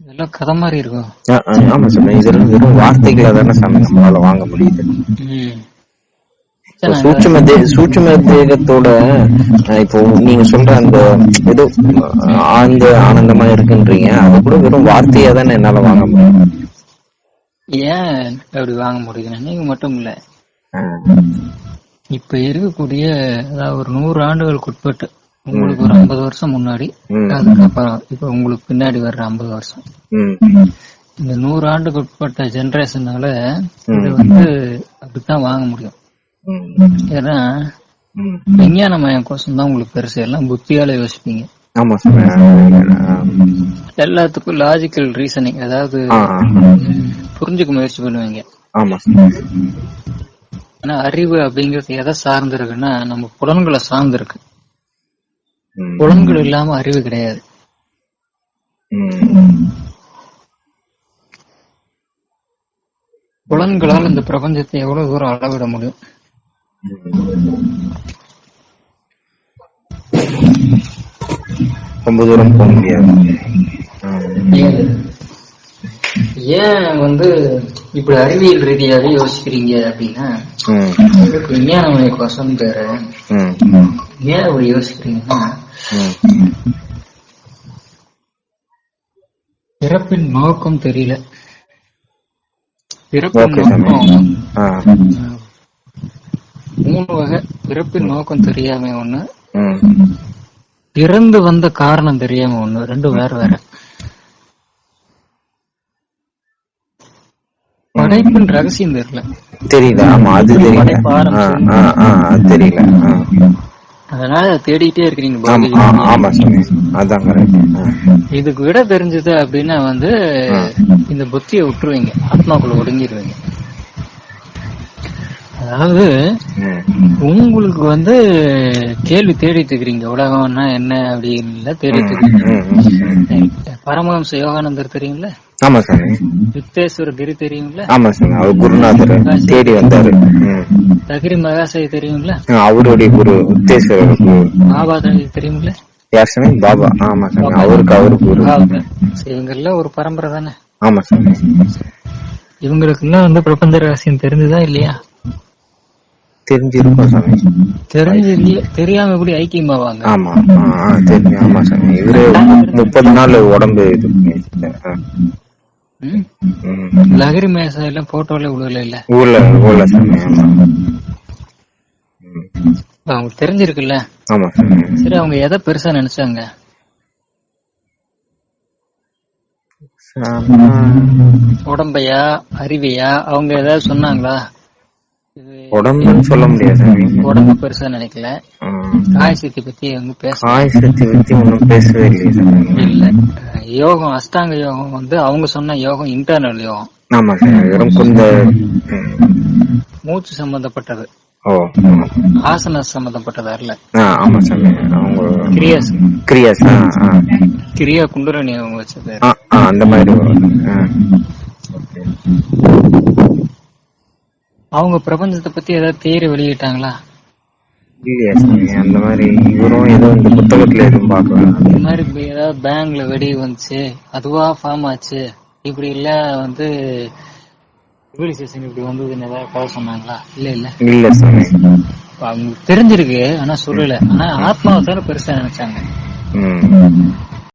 இதெல்லாம் கதை மாதிரி இருக்கும். ஆமா சாமி. இது வெறும் வார்த்தைகளை தானே சாமி நம்மளால வாங்க முடியுது. சூட்சும சூட்சும தேகத்தோட இப்போ நீங்க சொல்ற அந்த ஏதோ ஆழ்ந்த ஆனந்தமா இருக்குன்றீங்க. அது கூட வெறும் வார்த்தையா தானே என்னால வாங்க முடியும். ஏன் அப்படி வாங்க முடியுதுன்னா நீங்க மட்டும் இல்ல. இப்ப இருக்கக்கூடிய அதாவது ஒரு நூறு ஆண்டுகளுக்கு உட்பட்டு உங்களுக்கு ஒரு ஐம்பது வருஷம் முன்னாடி. அதுக்கப்புறம் இப்ப உங்களுக்கு பின்னாடி வர்ற ஐம்பது வருஷம். இந்த நூறு ஆண்டுக்கு உட்பட்ட ஜெனரேஷனால இது வந்து அப்படித்தான் வாங்க முடியும். ஏன்னா. விஞ்ஞானமயம் கோசம் தான் உங்களுக்கு பெருசு. எல்லாம் புத்தியால யோசிப்பீங்க. எல்லாத்துக்கும் லாஜிக்கல் ரீசனிங் அதாவது. புரிஞ்சுக்க முயற்சி பண்ணுவீங்க. ஆனா அறிவு அப்படிங்கிறது எதை சார்ந்து இருக்குன்னா நம்ம புலன்களை சார்ந்து இருக்கு ம், புலன்கள் இல்லாம அறிவு கிடையாது. புலன்களால் இந்த பிரபஞ்சத்தை எவ்வளவு தூரம் அளவிட முடியும்? ரொம்ப தூரம் போக முடியாது. ஏன்? வந்து இப்படி அறிவியல் ரீதியாவே யோசிக்கிறீங்க அப்படின்னா ம், இதுக்கு விஞ்ஞானமய கோஷம் பேரு. ஏன் அப்படி யோசிக்கிறீங்கன்னா. பிறப்பின் நோக்கம் தெரியல. பிறப்பின் நோக்கம் மூணு வகை. பிறப்பின் நோக்கம் தெரியாம ஒண்ணு. பிறந்து வந்த காரணம் தெரியாம ஒண்ணு. ரெண்டும் வேற வேற. படைப்பின் ரகசியம் தெரியல. தெரியல ஆமா அது தெரியல. அதனால தேடிட்டே இருக்கிறீங்க இதுக்கு விட தெரிஞ்சது அப்படின்னா வந்து இந்த புத்தியை விட்டுருவீங்க. ஆத்மாக்குள்ள ஒடுங்கிடுவீங்க அதாவது உங்களுக்கு வந்து கேள்வி தேடிட்டு இருக்கிறீங்க. உலகம்னா என்ன அப்படின்னு தேடிட்டு இருக்கிறீங்க. பரமஹம்ச யோகானந்தர் தெரியுங்களா ஆமா சாமி. யுக்தேஸ்வர கிரி தெரியுங்களா ஆமா சாமி. அவர் குருநாதர் தேடி வந்தாரு. தகிரி மகாசை தெரியுங்களா அவருடைய குரு உத்தேஸ்வரர் குரு. பாபா தெரியுங்களா யார் சாமி? பாபா. ஆமா சாமி. அவருக்கு அவரு குரு. இவங்கெல்லாம் ஒரு பரம்பரை தானே? ஆமா சாமி. இவங்களுக்கு எல்லாம் வந்து பிரபஞ்ச ரகசியம் தெரிஞ்சுதா இல்லையா? தெரிஞ்சிருக்கும் சாமி தெரிஞ்சு தெரியாம எப்படி ஐக்கியமாவாங்க ஆமா ஆமா சாமி இவரு முப்பது நாள் உடம்பு இது பண்ணிருக்காரு. ஆ. ம்? ம். லகரி மேசா எல்லாம் போட்டோல விழுகல இல்ல ஊர்ல ஊர்ல சாமி ஆமா ம். அவங்களுக்கு தெரிஞ்சிருக்குல்ல ஆமா சரி அவங்க எதை பெருசா நினைச்சாங்க. உடம்பையா அறிவையா அவங்க ஏதாவது சொன்னாங்களா உடம்புன்னு சொல்ல முடியாது. உடம்பு பெருசா நினைக்கல. காய் சக்தி பத்தி அவங்க பேச காய் சக்தி பத்தி ஒன்னும் பேசவே இல்லையே. சாமி இல்ல. யோகம் அஷ்டாங்க யோகம் வந்து அவங்க சொன்ன யோகம் இன்டர்னல் யோகம். ஆமா சாமி வெறும் குந்த ம். மூச்சு சம்பந்தப்பட்டது. ஓ ஆசன சம்பந்தப்பட்டது அல்ல ஆ ஆமா சாமி அவங்க கிரியாஸ் கிரியாஸ் கிரியா குண்டரணி அவங்க வச்சது அந்த மாதிரி. அவங்க பிரபஞ்சத்தை பத்தி ஏதாவது தேரி வெளியிட்டாங்களா? அந்த மாதிரி இவரும் ஏதோ இந்த புத்தகத்துல எதுவும் பார்க்கல. இந்த மாதிரி ஏதாவது பேங்க்ல வெடி வந்துச்சு அதுவா ஃபார்ம் ஆச்சு இப்படி இல்ல வந்து சிவிலைசேஷன் இப்படி வந்ததுன்னு ஏதாவது கதை சொன்னாங்களா இல்ல இல்ல. இல்ல சாமி. அவங்க தெரிஞ்சிருக்கு ஆனா சொல்லல. ஆனா ஆத்மாவை தானே பெருசா நினைச்சாங்க.